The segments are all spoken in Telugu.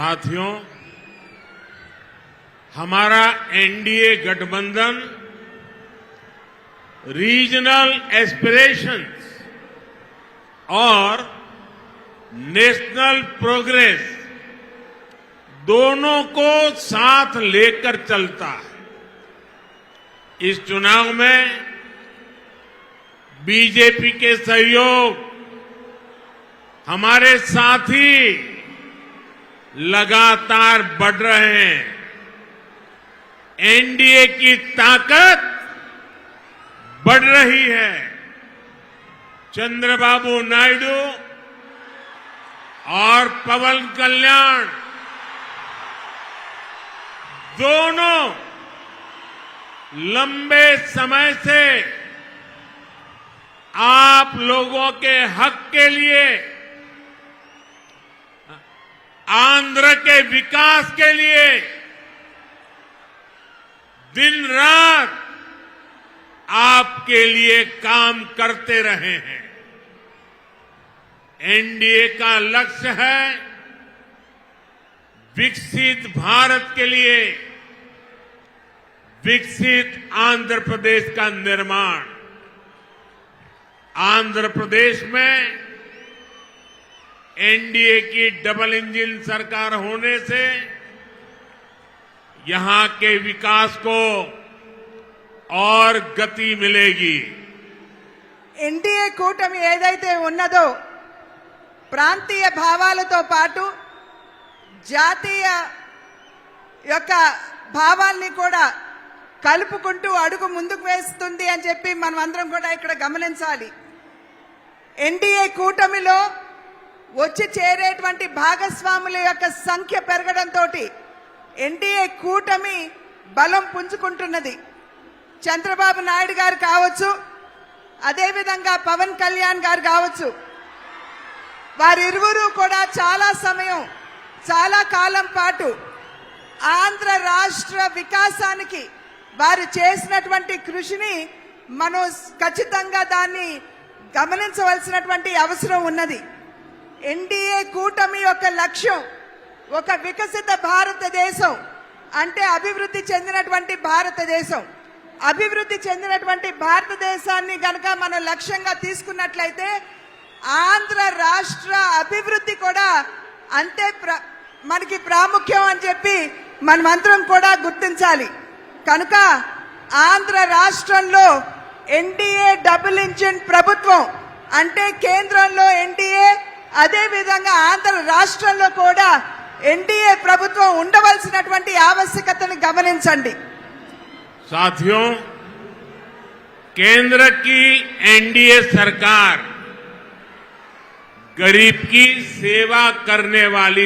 साथियों, हमारा एनडीए गठबंधन रीजनल एस्पिरेशंस और नेशनल प्रोग्रेस दोनों को साथ लेकर चलता है। इस चुनाव में बीजेपी के सहयोग, हमारे साथी लगातार बढ़ रहे हैं। एनडीए की ताकत बढ़ रही है। चंद्रबाबू नायडू और पवन कल्याण दोनों लंबे समय से आप लोगों के हक के लिए आंध्र के विकास के लिए दिन रात आपके लिए काम करते रहे हैं। एनडीए का लक्ष्य है विकसित भारत के लिए विकसित आंध्र प्रदेश का निर्माण। आंध्र प्रदेश में एनडीए की डबल इंजन सरकार होने से यहां के विकास को और गति मिलेगी ఎన్డీఏ కూటమి ఏదైతే ఉన్నదో ప్రాంతీయ భావాలతో పాటు జాతీయ యొక్క భావాల్ని కూడా కలుపుకుంటూ అడుగు ముందుకు వేస్తుంది అని చెప్పి మనం అందరం కూడా ఇక్కడ గమనించాలి ఎన్డీఏ కూటమిలో వచ్చి చేరేటువంటి భాగస్వాముల యొక్క సంఖ్య పెరగడంతో ఎన్డీఏ కూటమి బలం పుంజుకుంటున్నది. చంద్రబాబు నాయుడు గారు కావచ్చు అదేవిధంగా పవన్ కళ్యాణ్ గారు కావచ్చు. వారిరువురు కూడా చాలా సమయం చాలా కాలం పాటు ఆంధ్ర రాష్ట్ర వికాసానికి వారు చేసినటువంటి కృషిని మనం ఖచ్చితంగా దాన్ని గమనించవలసినటువంటి అవసరం ఉన్నది. ఎన్డీఏ కూటమి యొక్క లక్ష్యం ఒక వికసిత భారతదేశం అంటే అభివృద్ధి చెందినటువంటి భారతదేశం. అభివృద్ధి చెందినటువంటి భారతదేశాన్ని గనక మనం లక్ష్యంగా తీసుకున్నట్లయితే ఆంధ్ర రాష్ట్ర అభివృద్ధి కూడా అంతే ప్ర- మనకి ప్రాముఖ్యం అని చెప్పి మనమందరం కూడా గుర్తించాలి. కనుక ఆంధ్ర రాష్ట్రంలో ఎన్డీఏ డబుల్ ఇంజిన్ ప్రభుత్వం అంటే కేంద్రంలో ఎన్డీఏ అదే విధంగా ఆంధ్ర రాష్ట్రంలో కూడా ఎన్డీఏ ప్రభుత్వం ఉండవలసినటువంటి ఆవశ్యకతను గమనించండి साथियों केंद्र की एनडीए सरकार गरीब की सेवा करने वाली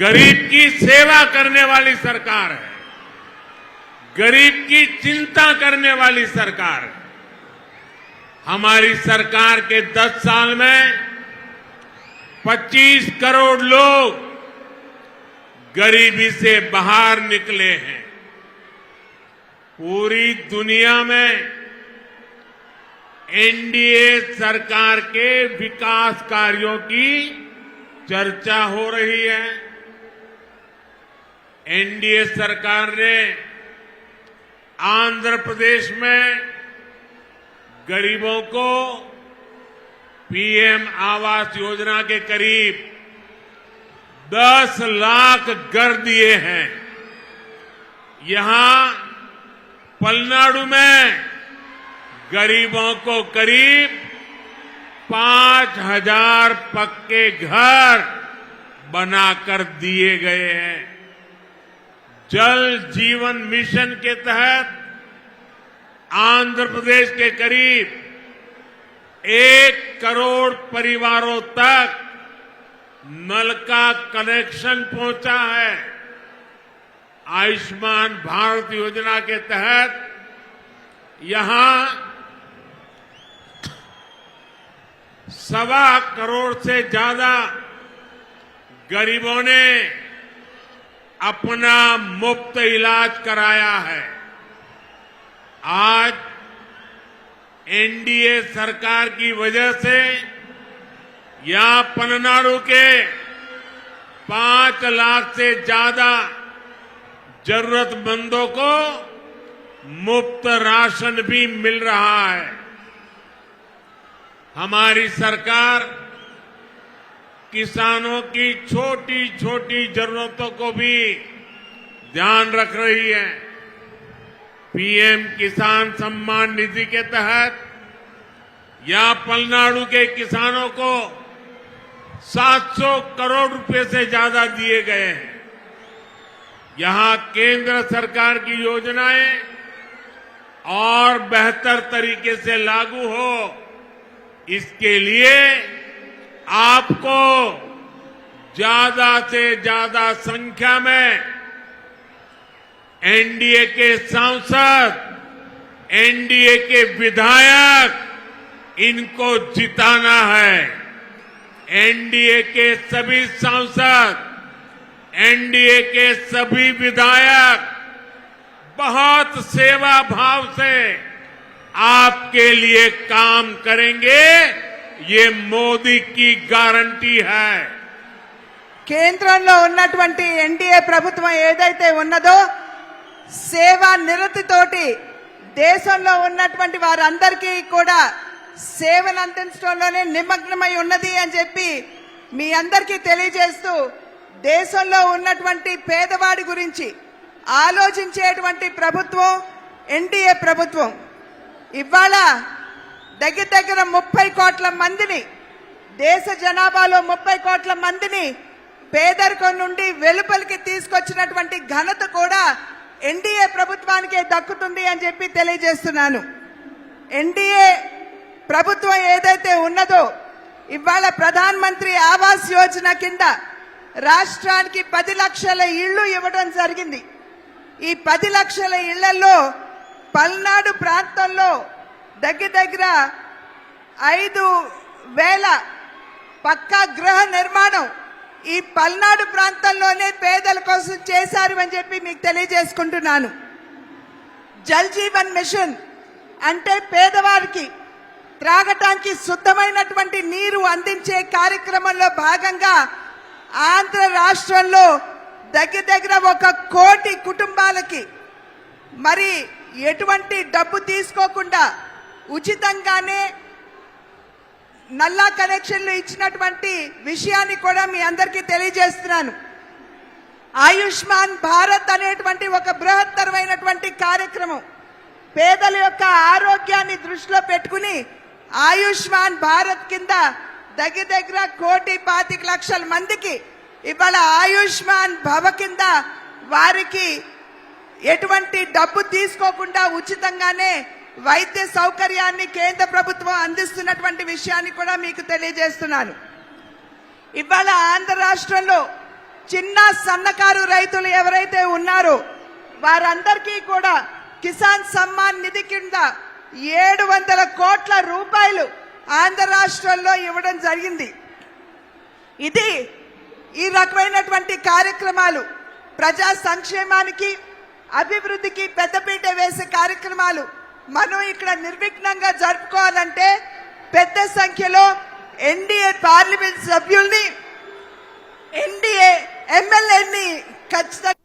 गरीब की सेवा करने वाली सरकार है। गरीब की चिंता करने वाली सरकार है। हमारी सरकार के 10 साल में 25 करोड़ लोग गरीबी से बाहर निकले हैं। पूरी दुनिया में एनडीए सरकार के विकास कार्यों की चर्चा हो रही है। एनडीए सरकार ने आंध्र प्रदेश में गरीबों को पीएम आवास योजना के करीब 10 लाख घर दिए हैं। यहाँ पलनाडु में गरीबों को करीब पाँच हज़ार पक्के घर बनाकर दिए गए हैं। जल जीवन मिशन के तहत आंध्र प्रदेश के करीब एक करोड़ परिवारों तक नल का कनेक्शन पहुँचा है। आयुष्मान भारत योजना के तहत यहाँ सवा करोड़ से ज़्यादा गरीबों ने अपना मुफ़्त इलाज कराया है। आज एनडीए सरकार की वजह से यहाँ पननाडु के पाँच लाख से ज़्यादा जरूरतमंदों को मुफ़्त राशन भी मिल रहा है। हमारी सरकार किसानों की छोटी छोटी जरूरतों को भी ध्यान रख रही है। पीएम किसान सम्मान निधि के तहत यहाँ पलनाडु के किसानों को 700 करोड़ रुपए से ज़्यादा दिए गए हैं। यहाँ केंद्र सरकार की योजनाएँ और बेहतर तरीके से लागू हो, इसके लिए आपको ज़्यादा से ज़्यादा संख्या में एनडीए के सांसद, एनडीए के विधायक, इनको जिताना है। एनडीए के सभी सांसद, एनडीए के सभी विधायक, बहुत सेवा भाव से आपके लिए काम करेंगे। ये मोदी की गारंटी है కేంద్రంలో ఉన్నటువంటి ఎన్డీఏ ప్రభుత్వం ఏదైతే ఉన్నదో సేవా నిరతితోటి దేశంలో ఉన్నటువంటి వారందరికీ కూడా సేవలు అందించడంలోనే నిమగ్నమై ఉన్నది అని చెప్పి మీ అందరికీ తెలియజేస్తూ దేశంలో ఉన్నటువంటి పేదవాడి గురించి ఆలోచించేటువంటి ప్రభుత్వం ఎన్డీఏ ప్రభుత్వం ఇవాళ దగ్గర దగ్గర ముప్పై కోట్ల మందిని దేశ జనాభాలో ముప్పై కోట్ల మందిని పేదరికం నుండి వెలుపలికి తీసుకొచ్చినటువంటి ఘనత కూడా ఎన్డీఏ ప్రభుత్వానికే దక్కుతుంది అని చెప్పి తెలియజేస్తున్నాను. ఎన్డీఏ ప్రభుత్వం ఏదైతే ఉన్నదో ఇవాళ ప్రధాన మంత్రి ఆవాస్ యోజన కింద రాష్ట్రానికి పది లక్షల ఇళ్ళు ఇవ్వడం జరిగింది. ఈ పది లక్షల ఇళ్ళలో పల్నాడు ప్రాంతంలో దగ్గర దగ్గర ఐదు వేల పక్కా గృహ నిర్మాణం ఈ పల్నాడు ప్రాంతంలోనే పేదల కోసం చేశారు అని చెప్పి మీకు తెలియజేసుకుంటున్నాను. జల్ జీవన్ మిషన్ అంటే పేదవారికి త్రాగటానికి శుద్ధమైనటువంటి నీరు అందించే కార్యక్రమంలో భాగంగా ఆంధ్ర రాష్ట్రంలో దగ్గర దగ్గర ఒక కోటి కుటుంబాలకి మరి ఎటువంటి డబ్బు తీసుకోకుండా ఉచితంగానే నల్లా కనెక్షన్లు ఇచ్చినటువంటి విషయాన్ని కూడా మీ అందరికీ తెలియజేస్తున్నాను. ఆయుష్మాన్ భారత్ అనేటువంటి ఒక బృహత్తరమైనటువంటి కార్యక్రమం. పేదల యొక్క ఆరోగ్యాన్ని దృష్టిలో పెట్టుకుని ఆయుష్మాన్ భారత్ కింద దగ్గర దగ్గర కోటి పాతిక లక్షల మందికి ఇవాళ ఆయుష్మాన్ భవ కింద వారికి ఎటువంటి డబ్బు తీసుకోకుండా ఉచితంగానే వైద్య సౌకర్యాన్ని కేంద్ర ప్రభుత్వం అందిస్తున్నటువంటి విషయాన్ని కూడా మీకు తెలియజేస్తున్నాను. ఇవాళ ఆంధ్ర రాష్ట్రంలో చిన్న సన్నకారు రైతులు ఎవరైతే ఉన్నారో వారందరికీ కూడా కిసాన్ సమ్మాన్ నిధి కింద ఏడు వందల కోట్ల రూపాయలు ఆంధ్ర రాష్ట్రంలో ఇవ్వడం జరిగింది. ఇది ఈ రకమైనటువంటి కార్యక్రమాలు ప్రజా సంక్షేమానికి అభివృద్ధికి పెద్దపీట వేసే కార్యక్రమాలు మనం ఇక్కడ నిర్విఘ్నంగా జరుపుకోవాలంటే పెద్ద సంఖ్యలో ఎన్డీఏ పార్లమెంట్ సభ్యుల్ని ఎన్డీఏ ఎమ్మెల్యేని ఖచ్చితంగా